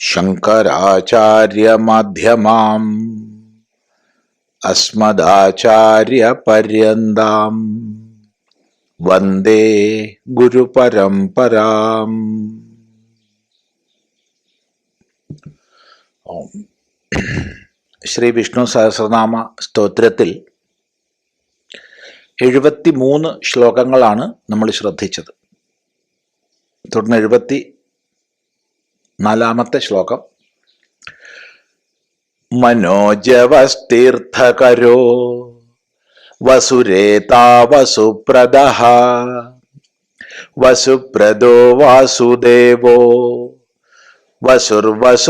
ശങ്കരാചാര്യമധ്യമാം. അസ്മദാചാര്യപര്യന്താം. വന്ദേ ഗുരുപരംപരാം. ശ്രീ വിഷ്ണു സഹസ്രനാമ സ്തോത്രത്തിൽ എഴുപത്തി മൂന്ന് ശ്ലോകങ്ങളാണ് നമ്മൾ ശ്രദ്ധിച്ചത്. തുടർന്ന് എഴുപത്തി നാലാമത്തെ ശ്ലോകം. മനോജവസ്തീർത്ഥകരോ വസുരേതാ വസുപ്രദ വാസുദേവോ വസുർവസുമനാഹവിഹി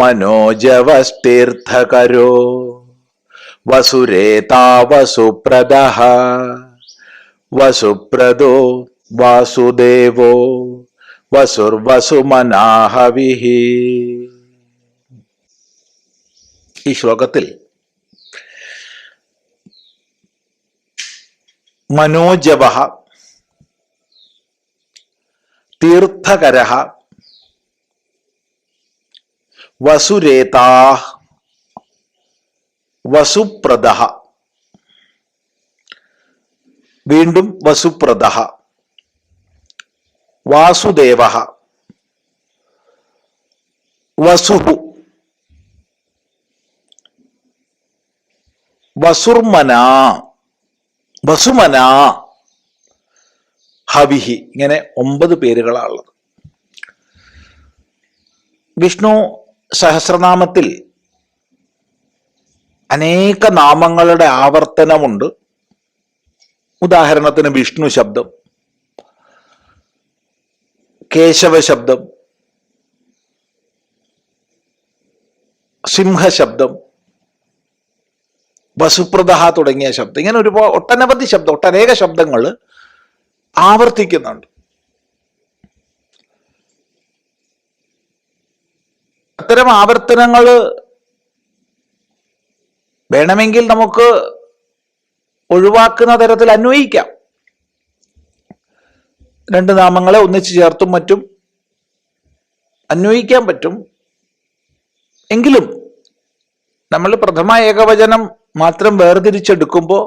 മനോജവസ്തീർത്ഥകരോ വസുരേതാ വസുപ്രദ വസുപ്രദോ വാസുദേവോ വസുർവസുമനാഹവിഹി ഈ ശ്ലോകത്തിൽ മനോജവ തീർത്ഥകര വസുരേതാ വസുപ്രദ വീണ്ടും വസുപ്രദ. വാസുദേവ. വസുഹു. വസുർമന. വസുമന. ഹവിഹി. ഇങ്ങനെ ഒമ്പത് പേരുകളാണുള്ളത്. വിഷ്ണു സഹസ്രനാമത്തിൽ അനേക നാമങ്ങളുടെ ആവർത്തനമുണ്ട്. ഉദാഹരണത്തിന് വിഷ്ണു ശബ്ദം. കേശവ ശബ്ദം സിംഹശബ്ദം വസുപ്രദഹ തുടങ്ങിയ ശബ്ദം. ഇങ്ങനെ ഒരുപാട് ഒട്ടനവധി ശബ്ദം ഒട്ടനേക ശബ്ദങ്ങൾ ആവർത്തിക്കുന്നുണ്ട്. അത്തരം ആവർത്തനങ്ങൾ വേണമെങ്കിൽ നമുക്ക് ഒഴിവാക്കുന്ന തരത്തിൽ അന്വയിക്കാം. രണ്ട് നാമങ്ങളെ ഒന്നിച്ചു ചേർത്തും മറ്റും അന്വയിക്കാൻ പറ്റും. എങ്കിലും നമ്മൾ പ്രഥമ ഏകവചനം മാത്രം വേർതിരിച്ചെടുക്കുമ്പോൾ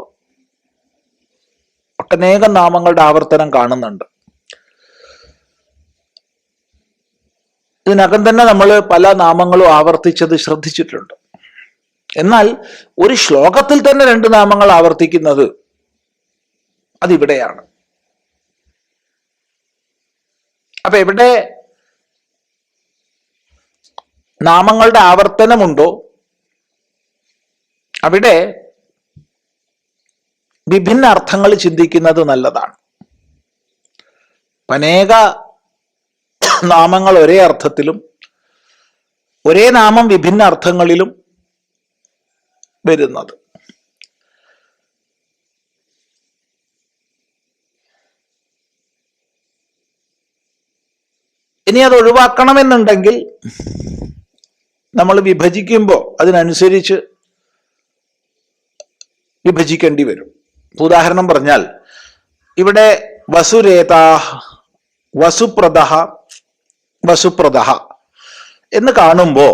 ഒട്ടനേകം നാമങ്ങളുടെ ആവർത്തനം കാണുന്നുണ്ട്. ഇതിനകം തന്നെ നമ്മൾ പല നാമങ്ങളും ആവർത്തിച്ചത് ശ്രദ്ധിച്ചിട്ടുണ്ട്. എന്നാൽ ഒരു ശ്ലോകത്തിൽ തന്നെ രണ്ട് നാമങ്ങൾ ആവർത്തിക്കുന്നത് അതിവിടെയാണ്. അപ്പൊ എവിടെ നാമങ്ങളുടെ ആവർത്തനമുണ്ടോ അവിടെ വിഭിന്ന അർത്ഥങ്ങൾ ചിന്തിക്കുന്നത് നല്ലതാണ്. അനേക നാമങ്ങൾ ഒരേ അർത്ഥത്തിലും ഒരേ നാമം വിഭിന്ന അർത്ഥങ്ങളിലും വരുന്നത്. ഇനി അത് ഒഴിവാക്കണമെന്നുണ്ടെങ്കിൽ നമ്മൾ വിഭജിക്കുമ്പോൾ അതിനനുസരിച്ച് വിഭജിക്കേണ്ടി വരും. ഉദാഹരണം പറഞ്ഞാൽ ഇവിടെ വസുരേതാ വസുപ്രദ വസുപ്രദ എന്ന് കാണുമ്പോ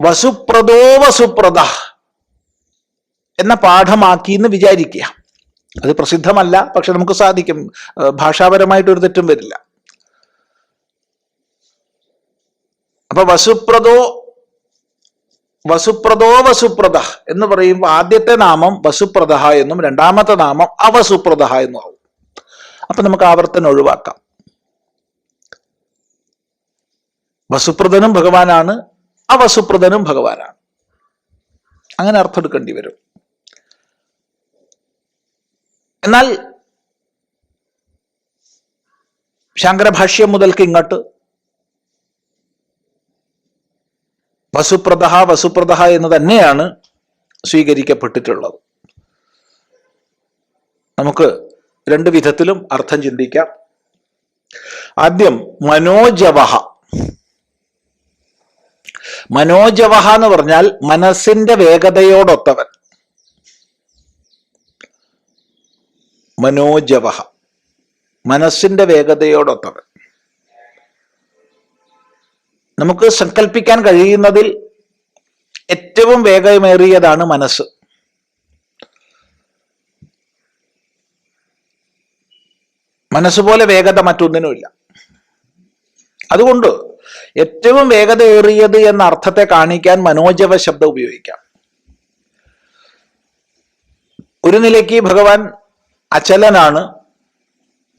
വസുപ്രദോ വസുപ്രദ എന്ന പാഠമാക്കി എന്ന് വിചാരിക്കുക. അത് പ്രസിദ്ധമല്ല പക്ഷെ നമുക്ക് സാധിക്കും. ഭാഷാപരമായിട്ട് ഒരു തെറ്റും വരില്ല. അപ്പൊ വസുപ്രദോ വസുപ്രദോ വസുപ്രദ എന്ന് പറയുമ്പോൾ ആദ്യത്തെ നാമം വസുപ്രദ എന്നും രണ്ടാമത്തെ നാമം അവസുപ്രദ എന്നും ആവും. അപ്പൊ നമുക്ക് ആവർത്തനം ഒഴിവാക്കാം. വസുപ്രദനും ഭഗവാനാണ് അവസുപ്രദനും ഭഗവാനാണ്. അങ്ങനെ അർത്ഥം എടുക്കേണ്ടി വരും. എന്നാൽ ശങ്കരഭാഷ്യം മുതൽക്ക് ഇങ്ങോട്ട്. വസുപ്രദഹ വസുപ്രദഹ എന്ന് തന്നെയാണ് സ്വീകരിക്കപ്പെട്ടിട്ടുള്ളത്. നമുക്ക് രണ്ട് വിധത്തിലും അർത്ഥം ചിന്തിക്കാം. ആദ്യം മനോജവഹ. മനോജവഹ എന്ന് പറഞ്ഞാൽ മനസ്സിന്റെ വേഗതയോടൊത്തവൻ. മനോജവഹ. മനസ്സിന്റെ വേഗതയോടൊത്തത്. നമുക്ക് സങ്കല്പിക്കാൻ കഴിയുന്നതിൽ ഏറ്റവും വേഗമേറിയതാണ് മനസ്സ്. മനസ്സ് പോലെ വേഗത മറ്റൊന്നിനുമില്ല. അതുകൊണ്ട് ഏറ്റവും വേഗതയേറിയത് എന്ന അർത്ഥത്തെ കാണിക്കാൻ മനോജവ ശബ്ദം ഉപയോഗിക്കാം. ഒരു നിലയ്ക്ക് ഭഗവാൻ അചലനാണ്.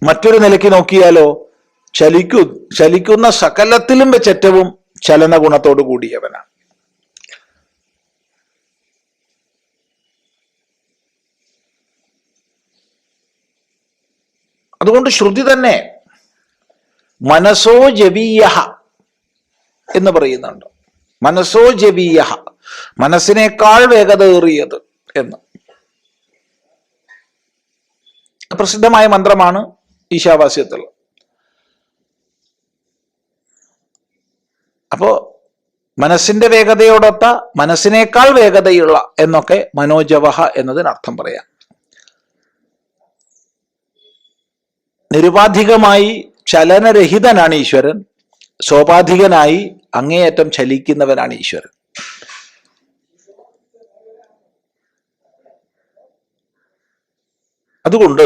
മറ്റൊരു നിലയ്ക്ക് നോക്കിയാലോ ചലിക്കു ചലിക്കുന്ന സകലത്തിലും വെച്ച് ഏറ്റവും ചലന ഗുണത്തോടു കൂടിയവനാണ്. അതുകൊണ്ട് ശ്രുതി തന്നെ മനസ്സോ ജവീയ എന്ന് പറയുന്നുണ്ട്. മനസ്സോ ജവീയ മനസ്സിനേക്കാൾ വേഗതയേറിയത് എന്ന്. പ്രസിദ്ധമായ മന്ത്രമാണ് ഈശാവാസ്യത്തിൽ. അപ്പോ മനസ്സിന്റെ വേഗതയോടൊത്ത മനസ്സിനേക്കാൾ വേഗതയുള്ള എന്നൊക്കെ മനോജവഹ എന്നതിന് അർത്ഥം പറയാം. നിരുപാധികമായി ചലനരഹിതനാണ് ഈശ്വരൻ. സോപാധികനായി അങ്ങേയറ്റം ചലിക്കുന്നവനാണ് ഈശ്വരൻ. അതുകൊണ്ട്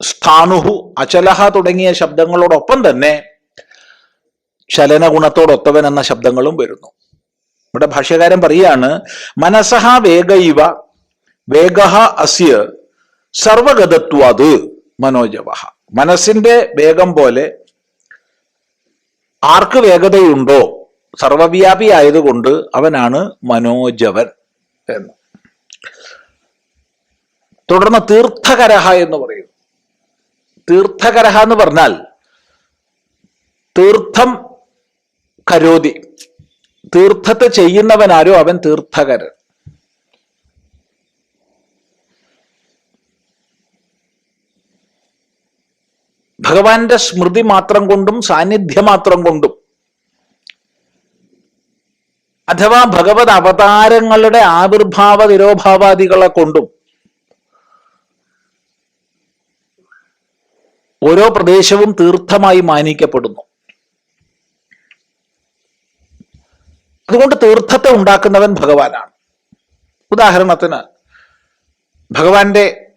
സ്ഥാണുഹു അചലഹ തുടങ്ങിയ ശബ്ദങ്ങളോടൊപ്പം തന്നെ ചലന ചലനഗുണത്തോടൊത്തവൻ എന്ന ശബ്ദങ്ങളും വരുന്നു. ഇവിടെ ഭാഷ്യകാരൻ പറയാണ് മനസഹ വേഗൈവ വേഗ അസ്യ സർവഗതത്വാത് മനോജവഹ. മനസ്സിന്റെ വേഗം പോലെ ആർക്ക് വേഗതയുണ്ടോ സർവവ്യാപി ആയതുകൊണ്ട് അവനാണ് മനോജവൻ എന്ന്. തുടർന്ന് തീർത്ഥകരഹ എന്ന് പറയും തീർത്ഥകരഹ എന്ന് പറഞ്ഞാൽ തീർത്ഥം കരോതി. തീർത്ഥത്തെ ചെയ്യുന്നവനാരോ അവൻ തീർത്ഥകരൻ. ഭഗവാന്റെ സ്മൃതി മാത്രം കൊണ്ടും സാന്നിധ്യം മാത്രം കൊണ്ടും അഥവാ ഭഗവത് അവതാരങ്ങളുടെ ആവിർഭാവ നിരോഭാവാദികളെ കൊണ്ടും ഓരോ പ്രദേശവും തീർത്ഥമായി മാനിക്കപ്പെടുന്നു. അതുകൊണ്ട് തീർത്ഥത്തെ ഉണ്ടാക്കുന്നവൻ ഭഗവാനാണ്. ഉദാഹരണത്തിന് ഭഗവാന്റെ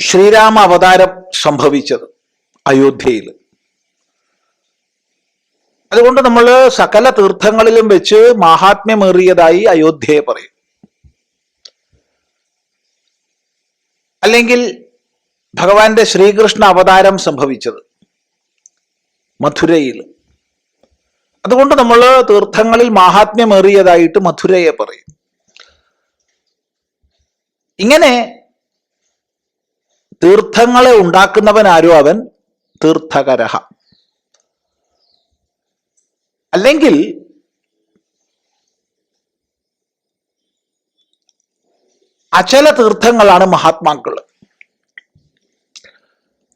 ശ്രീരാമ അവതാരം സംഭവിച്ചത് അയോധ്യയിൽ അതുകൊണ്ട് നമ്മൾ സകല തീർത്ഥങ്ങളിലും വെച്ച് മാഹാത്മ്യമേറിയതായി അയോധ്യയെ പറയും. അല്ലെങ്കിൽ ഭഗവാന്റെ ശ്രീകൃഷ്ണ അവതാരം സംഭവിച്ചത് മധുരയിൽ. അതുകൊണ്ട് നമ്മൾ തീർത്ഥങ്ങളിൽ മാഹാത്മ്യമേറിയതായിട്ട് മധുരയെ പറയും. ഇങ്ങനെ തീർത്ഥങ്ങളെ ഉണ്ടാക്കുന്നവൻ ആരോ അവൻ? തീർത്ഥകരഹ. അല്ലെങ്കിൽ അചല തീർത്ഥങ്ങളാണ് മഹാത്മാക്കൾ.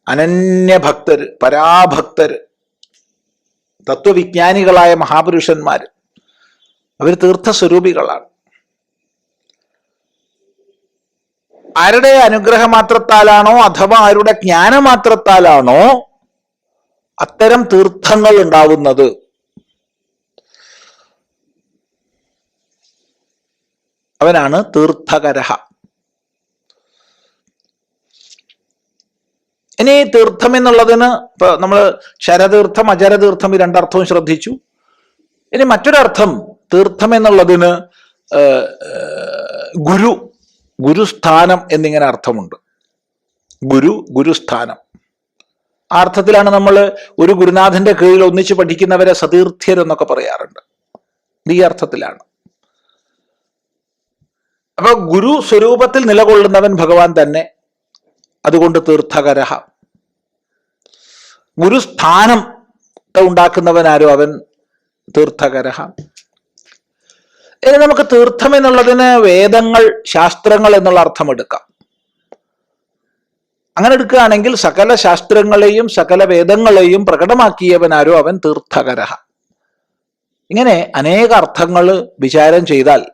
അനന്യഭക്തര് പരാഭക്തർ തത്വവിജ്ഞാനികളായ മഹാപുരുഷന്മാർ അവർ തീർത്ഥസ്വരൂപികളാണ്. ആരുടെ അനുഗ്രഹമാത്രത്താലാണോ അഥവാ ആരുടെ ജ്ഞാനമാത്രത്താലാണോ അത്തരം തീർത്ഥങ്ങൾ ഉണ്ടാവുന്നത്. അവനാണ് തീർത്ഥകരഹ. ഇനി തീർത്ഥം എന്നുള്ളതിന് നമ്മൾ ശരതീർത്ഥം അജരതീർത്ഥം ഈ രണ്ടർത്ഥവും ശ്രദ്ധിച്ചു. ഇനി മറ്റൊരർത്ഥം തീർത്ഥം എന്നുള്ളതിന് ഗുരു ഗുരുസ്ഥാനം എന്നിങ്ങനെ അർത്ഥമുണ്ട്. ഗുരു ഗുരുസ്ഥാനം. ആ അർത്ഥത്തിലാണ് നമ്മൾ ഒരു ഗുരുനാഥന്റെ കീഴിൽ ഒന്നിച്ച് പഠിക്കുന്നവരെ സതീർത്ഥ്യർ എന്നൊക്കെ പറയാറുണ്ട്. ഈ അർത്ഥത്തിലാണ്. അപ്പൊ ഗുരു സ്വരൂപത്തിൽ നിലകൊള്ളുന്നവൻ ഭഗവാൻ തന്നെ. അതുകൊണ്ട് തീർത്ഥകരഹ. ഗുരുസ്ഥാനം ഉണ്ടാക്കുന്നവനാരോ അവൻ തീർത്ഥകരഹ. ഇനി നമുക്ക് തീർത്ഥം എന്നുള്ളതിന് വേദങ്ങൾ ശാസ്ത്രങ്ങൾ എന്നുള്ള അർത്ഥം എടുക്കാം അങ്ങനെ എടുക്കുകയാണെങ്കിൽ സകല ശാസ്ത്രങ്ങളെയും സകല വേദങ്ങളെയും പ്രകടമാക്കിയവനാരോ അവൻ തീർത്ഥകരഹ. ഇങ്ങനെ അനേക അർത്ഥങ്ങൾ വിചാരം ചെയ്താൽ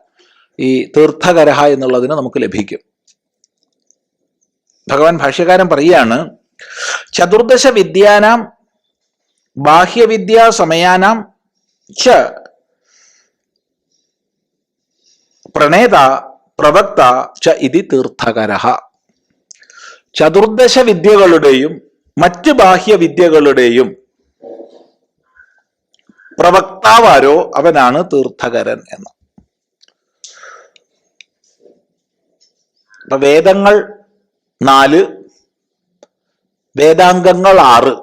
ഈ തീർത്ഥകരഹ എന്നുള്ളതിന് നമുക്ക് ലഭിക്കും. ഭഗവാൻ ഭാഷ്യകാരൻ പറയുകയാണ് ചതുർദശ വിദ്യാനാം ബാഹ്യവിദ്യാ സമയാനാം ച പ്രണേത പ്രവക്ത ച ഇതി തീർത്ഥകര. ചതുർദശ വിദ്യകളുടെയും മറ്റ് ബാഹ്യ വിദ്യകളുടെയും പ്രവക്താവാരോ അവനാണ് തീർത്ഥകരൻ എന്ന്. വേദങ്ങൾ നാല്. വേദാംഗങ്ങൾ ആറ്.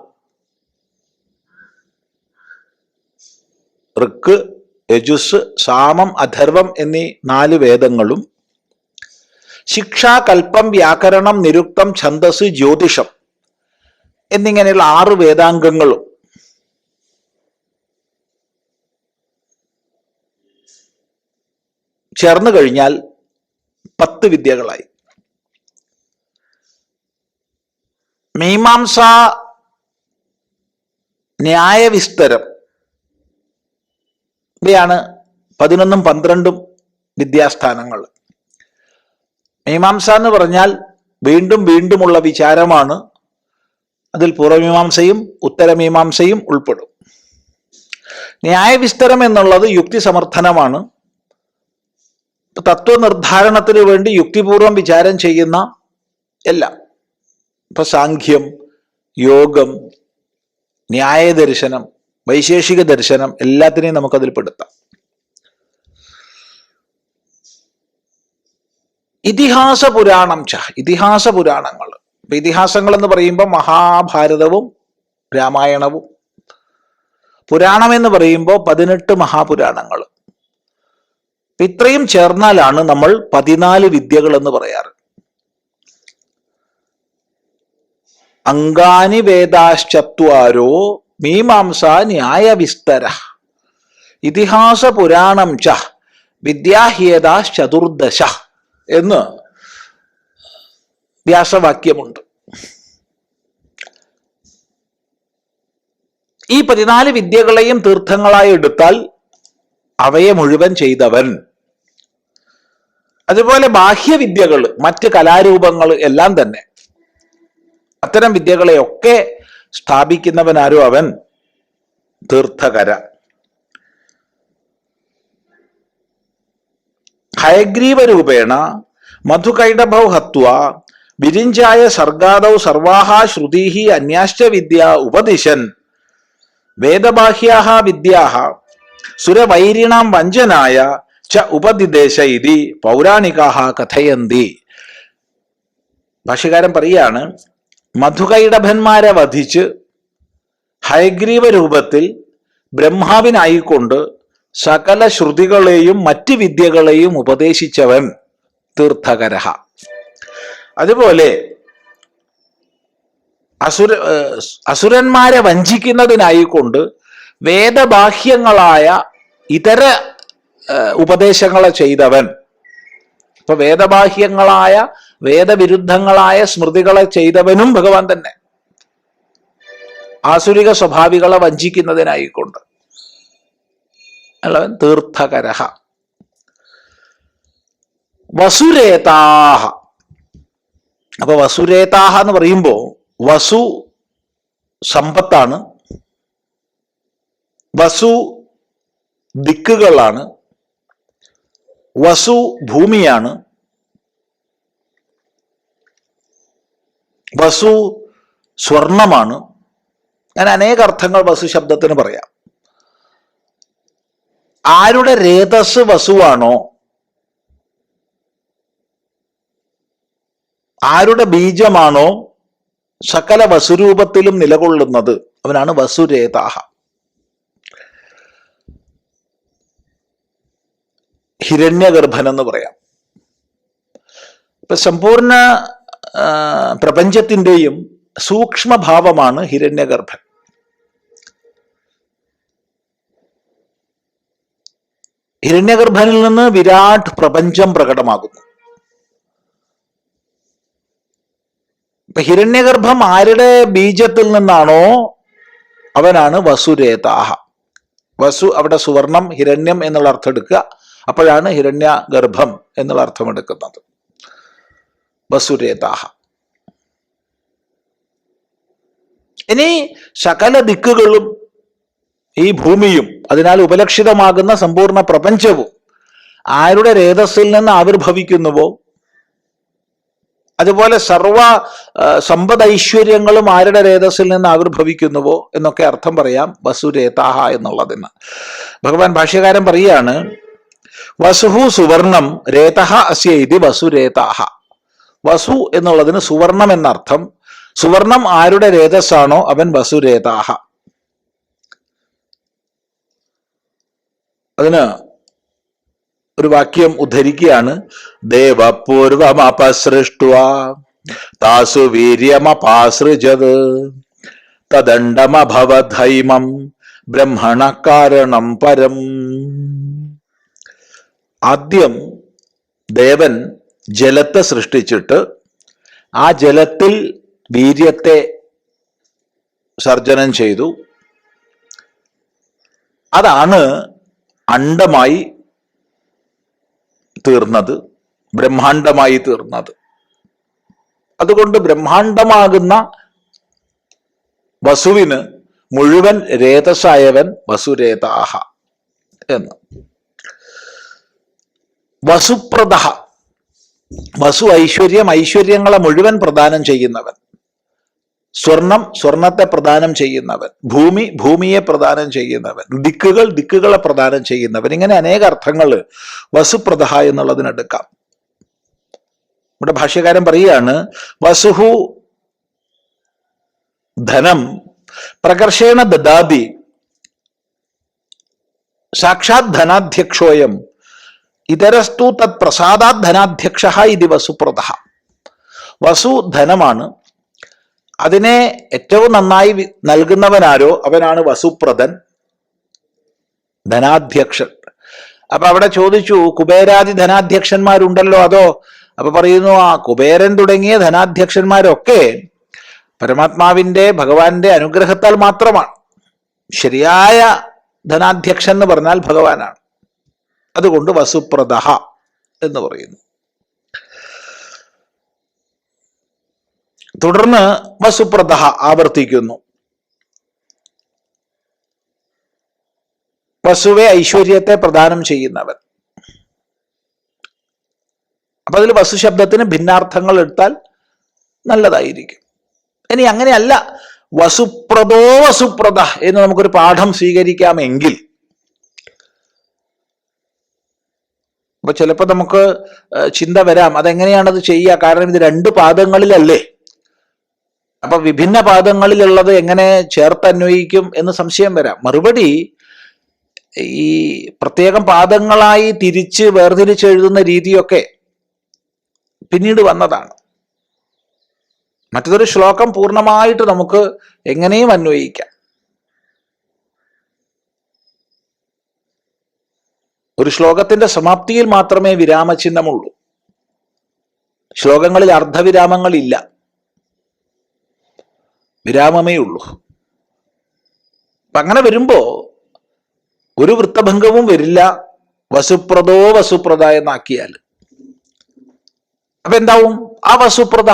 ഋക്ക് യജുസ് സാമം അഥർവം എന്നീ നാല് വേദങ്ങളും. ശിക്ഷാ കൽപ്പം വ്യാകരണം നിരുക്തം ഛന്ദസ് ജ്യോതിഷം എന്നിങ്ങനെയുള്ള ആറ് വേദാംഗങ്ങളും. ചേർന്നു കഴിഞ്ഞാൽ പത്ത് വിദ്യകളായി. മീമാംസ ന്യായവിസ്തരം. ഇവയാണ് പതിനൊന്നും പന്ത്രണ്ടും വിദ്യാസ്ഥാനങ്ങൾ. മീമാംസ എന്ന് പറഞ്ഞാൽ വീണ്ടും വീണ്ടുമുള്ള വിചാരമാണ്. അതിൽ പൂർവമീമാംസയും ഉത്തരമീമാംസയും ഉൾപ്പെടും. ന്യായവിസ്തരം എന്നുള്ളത് യുക്തി സമർത്ഥനമാണ് തത്വനിർദ്ധാരണത്തിന് വേണ്ടി യുക്തിപൂർവം വിചാരം ചെയ്യുന്ന എല്ലാം. ഇപ്പൊ സാഖ്യം യോഗം ന്യായ ദർശനം വൈശേഷിക ദർശനം എല്ലാത്തിനെയും നമുക്കതിൽ പെടുത്താം. ഇതിഹാസ പുരാണം ച ഇതിഹാസ പുരാണങ്ങൾ. ഇപ്പൊ ഇതിഹാസങ്ങൾ എന്ന് പറയുമ്പോൾ മഹാഭാരതവും രാമായണവും. പുരാണം എന്ന് പറയുമ്പോൾ പതിനെട്ട് മഹാപുരാണങ്ങൾ. ഇത്രയും ചേർന്നാലാണ് നമ്മൾ പതിനാല് വിദ്യകൾ എന്ന് പറയാറ്. അങ്കാനി വേദാശ്ചത്വാരോ മീമാംസ ന്യായ വിസ്തര ഇതിഹാസ പുരാണം ച വിദ്യാഹ്യേതാശ്ചതുർദശ എന്ന് വ്യാസവാക്യമുണ്ട്. ഈ പതിനാല് വിദ്യകളെയും തീർത്ഥങ്ങളായി എടുത്താൽ അവയെ മുഴുവൻ ചെയ്തവൻ. അതുപോലെ ബാഹ്യവിദ്യകൾ മറ്റ് കലാരൂപങ്ങൾ എല്ലാം തന്നെ. അത്തരം വിദ്യകളെയൊക്കെ സ്ഥാപിക്കുന്നവനാരോ അവൻ? തീർത്ഥകര. ഹയഗ്രീവ രൂപേണ മധുകൈടഭൗ ഹത്വ വിരിഞ്ചായ സർഗാദൗ സർവാഹ ശ്രുതീഹി അന്യാശ്ച വിദ്യ ഉപദിശൻ. വേദബാഹ്യാഹ വിദ്യാഹ സുരവൈരിണാം വഞ്ചനായ ച ഉപദിദേശ ഇതി പൗരാണികാഹ കഥയന്തി. ഭാഷ്യകാരൻ പറയാണ് മധുകൈടഭന്മാരെ വധിച്ച് ഹയഗ്രീവ രൂപത്തിൽ ബ്രഹ്മാവിനായിക്കൊണ്ട് സകല ശ്രുതികളെയും മറ്റ് വിദ്യകളെയും ഉപദേശിച്ചവൻ തീർത്ഥകരഹ. അതുപോലെ അസുര അസുരന്മാരെ വഞ്ചിക്കുന്നതിനായിക്കൊണ്ട് വേദബാഹ്യങ്ങളായ ഇതര ഉപദേശങ്ങളെ ചെയ്തവൻ. ഇപ്പൊ വേദബാഹ്യങ്ങളായ വേദവിരുദ്ധങ്ങളായ സ്മൃതികളെ ചെയ്തവനും ഭഗവാൻ തന്നെ. ആസുരിക സ്വഭാവികളെ വഞ്ചിക്കുന്നതിനായിക്കൊണ്ട്. അല്ലവൻ തീർത്ഥകരഹ. വസുരേതാഹ. അപ്പൊ വസുരേതാഹ എന്ന് പറയുമ്പോ വസു സമ്പത്താണ് വസു ദിക്കുകളാണ് വസു ഭൂമിയാണ് വസു സ്വർണമാണ്. ഞാൻ അനേക അർത്ഥങ്ങൾ വസു ശബ്ദത്തിന് പറയാം. ആരുടെ രേതസ് വസുവാണോ ആരുടെ ബീജമാണോ സകല വസുരൂപത്തിലും നിലകൊള്ളുന്നത് അവനാണ് വസുരേതാഹ. ഹിരണ്യഗർഭൻ എന്ന് പറയാം. ഇപ്പൊ സമ്പൂർണ ആ, പ്രപഞ്ചത്തിന്റെയും സൂക്ഷ്മഭാവമാണ് ഹിരണ്യഗർഭൻ. ഹിരണ്യഗർഭനിൽ നിന്ന് വിരാട് പ്രപഞ്ചം പ്രകടമാകുന്നു. ഇപ്പൊ ഹിരണ്യഗർഭം ആരുടെ ബീജത്തിൽ നിന്നാണോ? അവനാണ് വസുരേതാഹ. വസു അവിടെ സുവർണം ഹിരണ്യം എന്നുള്ള അർത്ഥം എടുക്കുക. അപ്പോഴാണ് ഹിരണ്യഗർഭം എന്നുള്ള അർത്ഥം എടുക്കുന്നത്. വസുരേതാഹ. ഇനി സകല ദിക്കുകളും ഈ ഭൂമിയും അതിനാൽ ഉപലക്ഷിതമാകുന്ന സമ്പൂർണ പ്രപഞ്ചവും ആരുടെ രേതസ്സിൽ നിന്ന് ആവിർഭവിക്കുന്നുവോ? അതുപോലെ സർവ സമ്പദ് ഐശ്വര്യങ്ങളും ആരുടെ രേതസ്സിൽ നിന്ന് ആവിർഭവിക്കുന്നുവോ എന്നൊക്കെ അർത്ഥം പറയാം വസുരേതാഹ എന്നുള്ളതിന്. ഭഗവാൻ ഭാഷ്യകാരൻ പറയാണ് വസുഹു സുവർണം രേതഹ അസ്യ ഇതി വസുരേതാഹ. വസു എന്നുള്ളതിന് സുവർണം എന്നർത്ഥം. സുവർണം ആരുടെ രേതസ്സാണോ അവൻ വസുരേതാഹ അതിന് ഒരു വാക്യം ഉദ്ധരിക്കുകയാണ്. ദേവപൂർവമപസൃഷ്ട താസു വീര്യമപാസൃജത് തദണ്ഡമഭവധൈമം ബ്രഹ്മണ കാരണം പരം. ആദ്യം ദേവൻ ജലത്തെ സൃഷ്ടിച്ചിട്ട് ആ ജലത്തിൽ വീര്യത്തെ സർജനം ചെയ്തു. അതാണ് അണ്ടമായി തീർന്നത് ബ്രഹ്മാണ്ടമായി തീർന്നത്. അതുകൊണ്ട് ബ്രഹ്മാണ്ടമാകുന്ന വസുവിന് മുഴുവൻ രേതസായവൻ വസുരേതാഹ എന്ന്. വസുപ്രദ വസു ഐശ്വര്യം ഐശ്വര്യങ്ങളെ മുഴുവൻ പ്രദാനം ചെയ്യുന്നവൻ. സ്വർണം സ്വർണത്തെ പ്രദാനം ചെയ്യുന്നവൻ. ഭൂമി ഭൂമിയെ പ്രദാനം ചെയ്യുന്നവൻ. ദിക്കുകൾ ദിക്കുകളെ പ്രദാനം ചെയ്യുന്നവൻ. ഇങ്ങനെ അനേക അർത്ഥങ്ങൾ വസുപ്രദഹ എന്നുള്ളതിനെടുക്കാം നമ്മുടെ ഭാഷ്യകാരൻ പറയുകയാണ് വസുഹു ധനം പ്രകർഷേണ ദദാതി സാക്ഷാത് ധനാധ്യക്ഷോയം ഇതരസ്തു തത് പ്രസാദാത് ധനാധ്യക്ഷ ഇത് വസുപ്രദ. വസു ധനമാണ് അതിനെ ഏറ്റവും നന്നായി നൽകുന്നവനാരോ അവനാണ് വസുപ്രദൻ. ധനാധ്യക്ഷൻ. അപ്പൊ അവിടെ ചോദിച്ചു കുബേരാദി ധനാധ്യക്ഷന്മാരുണ്ടല്ലോ അതോ? അപ്പൊ പറയുന്നു ആ കുബേരൻ തുടങ്ങിയ ധനാധ്യക്ഷന്മാരൊക്കെ പരമാത്മാവിന്റെ ഭഗവാന്റെ അനുഗ്രഹത്താൽ മാത്രമാണ്. ശരിയായ ധനാധ്യക്ഷൻ എന്ന് പറഞ്ഞാൽ ഭഗവാനാണ്. അതുകൊണ്ട് വസുപ്രദഹ എന്ന് പറയുന്നു. തുടർന്ന് വസുപ്രദഹ ആവർത്തിക്കുന്നു. വസുവെ ഐശ്വര്യത്തെ പ്രദാനം ചെയ്യുന്നവൻ. അപ്പൊ അതിൽ വസു ശബ്ദത്തിന് ഭിന്നാർത്ഥങ്ങൾ എടുത്താൽ നല്ലതായിരിക്കും. ഇനി അങ്ങനെയല്ല വസുപ്രദോ വസുപ്രദ എന്ന് നമുക്കൊരു പാഠം സ്വീകരിക്കാമെങ്കിൽ അപ്പൊ ചിലപ്പോൾ നമുക്ക് ചിന്ത വരാം അതെങ്ങനെയാണത് ചെയ്യുക കാരണം ഇത് രണ്ട് പാദങ്ങളിലല്ലേ? അപ്പൊ വിഭിന്ന പാദങ്ങളിലുള്ളത് എങ്ങനെ ചേർത്ത് അന്വയിക്കും എന്ന് സംശയം വരാം. മറുപടി ഈ പ്രത്യേകം പാദങ്ങളായി തിരിച്ച് വേർതിരിച്ച് എഴുതുന്ന രീതിയൊക്കെ പിന്നീട് വന്നതാണ്. മറ്റൊരു ശ്ലോകം പൂർണമായിട്ട് നമുക്ക് എങ്ങനെയും അന്വയിക്കാം. ഒരു ശ്ലോകത്തിന്റെ സമാപ്തിയിൽ മാത്രമേ വിരാമചിഹ്നമുള്ളൂ. ശ്ലോകങ്ങളിൽ അർദ്ധവിരാമങ്ങളില്ല. വിരാമമേ ഉള്ളൂ. അങ്ങനെ വരുമ്പോ ഒരു വൃത്തഭംഗവും വരില്ല. വസുപ്രദോ വസുപ്രദ എന്നാക്കിയാൽ. അപ്പൊ എന്താവും? ആ വസുപ്രദ.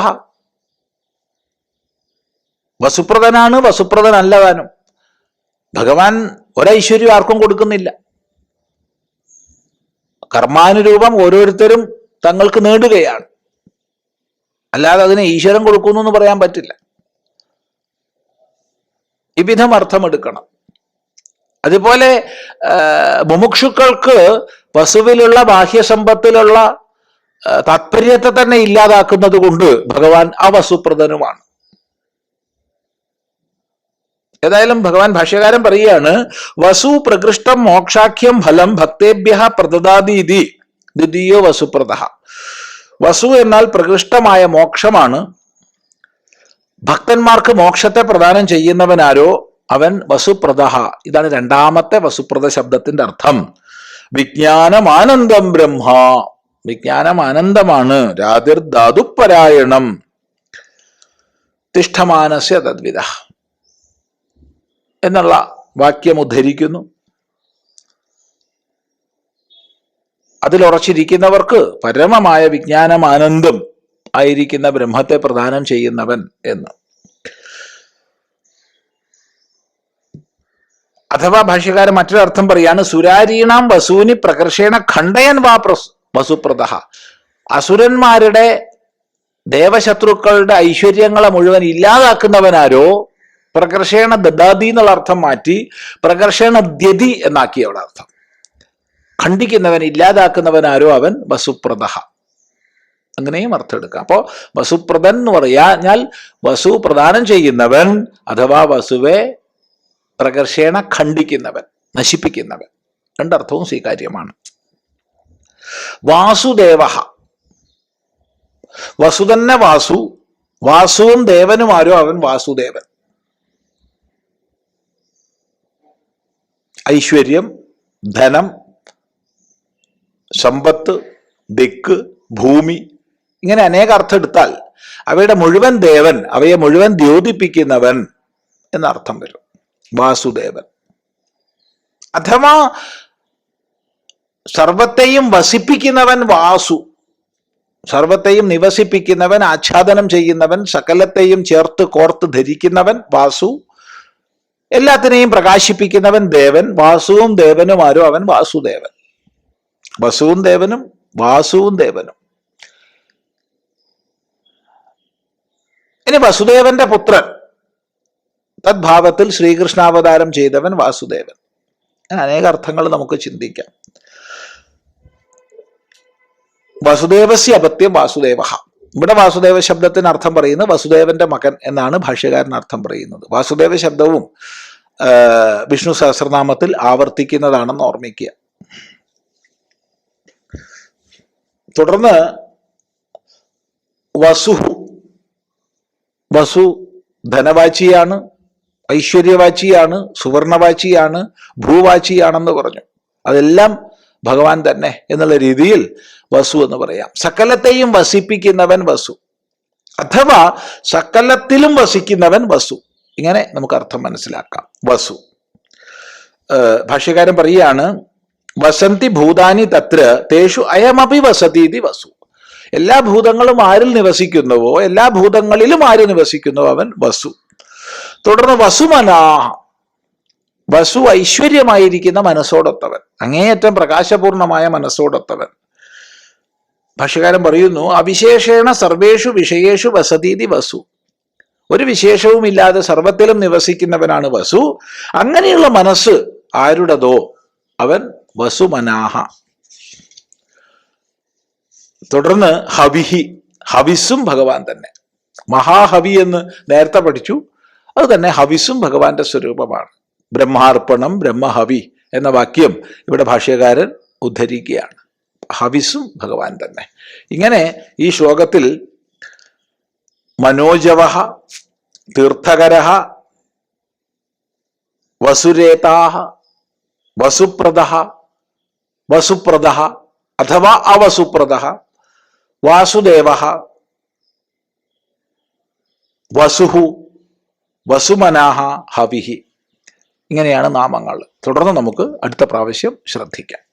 വസുപ്രദനാണ് വസുപ്രദനല്ല താനും ഭഗവാൻ ഒരൈശ്വര്യം ആർക്കും കൊടുക്കുന്നില്ല. കർമാനുരൂപം ഓരോരുത്തരും തങ്ങൾക്ക് നേടുകയാണ്. അല്ലാതെ അതിനെ ഈശ്വരൻ കൊടുക്കുന്നു എന്ന് പറയാൻ പറ്റില്ല. ഇവിധം അർത്ഥമെടുക്കണം. അതുപോലെ മുമുക്ഷുക്കൾക്ക് വസുവിലുള്ള ബാഹ്യസമ്പത്തിലുള്ള താത്പര്യത്തെ തന്നെ ഇല്ലാതാക്കുന്നത് കൊണ്ട് ഭഗവാൻ അവസുപ്രദനുമാണ് ഏതായാലും ഭഗവാൻ ഭാഷ്യകാരൻ പറയുകയാണ് വസു പ്രകൃഷ്ടം മോക്ഷാഖ്യം ഫലം ഭക്തേഭ്യ പ്രദദാതീതി ദ്വിതീയോ വസുപ്രദ വസു എന്നാൽ പ്രകൃഷ്ടമായ മോക്ഷമാണ്. ഭക്തന്മാർക്ക് മോക്ഷത്തെ പ്രദാനം ചെയ്യുന്നവനാരോ അവൻ വസുപ്രദ ഇതാണ് രണ്ടാമത്തെ വസുപ്രദ ശബ്ദത്തിന്റെ അർത്ഥം. വിജ്ഞാനമാനന്ദം ബ്രഹ്മ. വിജ്ഞാനം ആനന്ദമാണ് രാതിർ ധാതുപരായണം തിഷ്ഠമാനസ്യ തദ്വിധ എന്നുള്ള വാക്യം ഉദ്ധരിക്കുന്നു. അതിലുറച്ചിരിക്കുന്നവർക്ക് പരമമായ വിജ്ഞാനം ആനന്ദം ആയിരിക്കുന്ന ബ്രഹ്മത്തെ പ്രദാനം ചെയ്യുന്നവൻ എന്ന്. അഥവാ ഭാഷ്യകാരൻ മറ്റൊരർത്ഥം പറയാണ് സുരാരീണാം വസൂനി പ്രകർഷേണ ഖണ്ഡയൻ വാ വസുപ്രദ അസുരന്മാരുടെ ദേവശത്രുക്കളുടെ ഐശ്വര്യങ്ങളെ മുഴുവൻ ഇല്ലാതാക്കുന്നവനാരോ പ്രകർഷേണ ദദാതി എന്നുള്ള അർത്ഥം മാറ്റി പ്രകർഷേണ ദ്യതി എന്നാക്കി അവിടെ അർത്ഥം. ഖണ്ഡിക്കുന്നവൻ ഇല്ലാതാക്കുന്നവൻ ആരോ അവൻ? വസുപ്രദ. അങ്ങനെയും അർത്ഥം എടുക്കാം. അപ്പോ വസുപ്രദൻ എന്ന് പറയാഞ്ഞാൽ വസു പ്രദാനം ചെയ്യുന്നവൻ അഥവാ വസുവെ പ്രകർഷേണ ഖണ്ഡിക്കുന്നവൻ നശിപ്പിക്കുന്നവൻ. രണ്ടർത്ഥവും സ്വീകാര്യമാണ്. വാസുദേവ. വസു തന്നെ വാസു വാസുവും ആരോ അവൻ? വാസുദേവൻ. ഐശ്വര്യം ധനം സമ്പത്ത് ദിക്ക് ഭൂമി ഇങ്ങനെ അനേക അർത്ഥം എടുത്താൽ അവയുടെ മുഴുവൻ ദേവൻ അവയെ മുഴുവൻ ദ്യോതിപ്പിക്കുന്നവൻ എന്നർത്ഥം വരും. വാസുദേവൻ. അഥവാ സർവത്തെയും വസിപ്പിക്കുന്നവൻ വാസു സർവത്തെയും നിവസിപ്പിക്കുന്നവൻ ആച്ഛാദനം ചെയ്യുന്നവൻ സകലത്തെയും ചേർത്ത് കോർത്ത് ധരിക്കുന്നവൻ വാസു എല്ലാത്തിനെയും പ്രകാശിപ്പിക്കുന്നവൻ ദേവൻ വാസുവും ആരോ അവൻ വാസുദേവൻ. വസുവും ദേവനും വാസുവും ദേവനും. ഇനി വസുദേവന്റെ പുത്രൻ. തദ്ഭാവത്തിൽ ശ്രീകൃഷ്ണാവതാരം ചെയ്തവൻ വാസുദേവൻ. അനേക അർത്ഥങ്ങൾ നമുക്ക് ചിന്തിക്കാം. വസുദേവസ്യ അപത്യം വാസുദേവ ഇവിടെ വാസുദേവ ശബ്ദത്തിന് അർത്ഥം പറയുന്നത് വസുദേവന്റെ മകൻ എന്നാണ് ഭാഷ്യകാരൻ അർത്ഥം പറയുന്നത്. വാസുദേവ ശബ്ദവും വിഷ്ണു സഹസ്രനാമത്തിൽ ആവർത്തിക്കുന്നതാണെന്ന് ഓർമ്മിക്കുക. തുടർന്ന് വസു വസു ധനവാച്ചിയാണ് ഐശ്വര്യവാച്ചിയാണ് സുവർണവാച്ചിയാണ് ഭൂവാച്ചിയാണെന്ന് പറഞ്ഞു. അതെല്ലാം ഭഗവാൻ തന്നെ എന്നുള്ള രീതിയിൽ വസു എന്ന് പറയാം. സകലത്തെയും വസിപ്പിക്കുന്നവൻ വസു. അഥവാ സകലത്തിലും വസിക്കുന്നവൻ വസു. ഇങ്ങനെ നമുക്ക് അർത്ഥം മനസ്സിലാക്കാം. വസു. ഭാഷ്യകാരൻ പറയുകയാണ് വസന്തി ഭൂതാനി തത്ര തേഷു അയമപി വസതീതി വസു. എല്ലാ ഭൂതങ്ങളും ആരിൽ നിവസിക്കുന്നുവോ എല്ലാ ഭൂതങ്ങളിലും ആര് നിവസിക്കുന്നുവോ അവൻ വസു. തുടർന്ന് വസുമനാഹ. വസു ഐശ്വര്യമായിരിക്കുന്ന മനസ്സോടൊത്തവൻ. അങ്ങേയറ്റം പ്രകാശപൂർണമായ മനസ്സോടൊത്തവൻ. ഭാഷ്യകാരൻ പറയുന്നു അവിശേഷേണ സർവേഷു വിഷയേഷു വസതീതി വസു. ഒരു വിശേഷവും ഇല്ലാതെ സർവത്തിലും നിവസിക്കുന്നവനാണ് വസു. അങ്ങനെയുള്ള മനസ്സ് ആരുടേതോ? അവൻ വസുമനാഹ. തുടർന്ന് ഹവിഹി ഹവിസും ഭഗവാൻ തന്നെ. മഹാഹവി എന്ന് നേരത്തെ പഠിച്ചു അത് തന്നെ ഹവിസും ഭഗവാന്റെ സ്വരൂപമാണ്. ബ്രഹ്മാർപ്പണം ബ്രഹ്മഹവി എന്ന വാക്യം ഇവിടെ ഭാഷ്യകാരൻ ഉദ്ധരിക്കുകയാണ്. ഹവിസും ഭഗവാൻ തന്നെ. ഇങ്ങനെ ഈ ശ്ലോകത്തിൽ മനോജവ തീർത്ഥകര വസുരേതാ വസുപ്രദ വസുപ്രദ അഥവാ അവസുപ്രദ വാസുദേവ വസുഹു വസുമനാഹ ഹവിഹി. ഇങ്ങനെയാണ് നാമങ്ങൾ. തുടർന്ന് നമുക്ക് അടുത്ത പ്രാവശ്യം ശ്രദ്ധിക്കാം.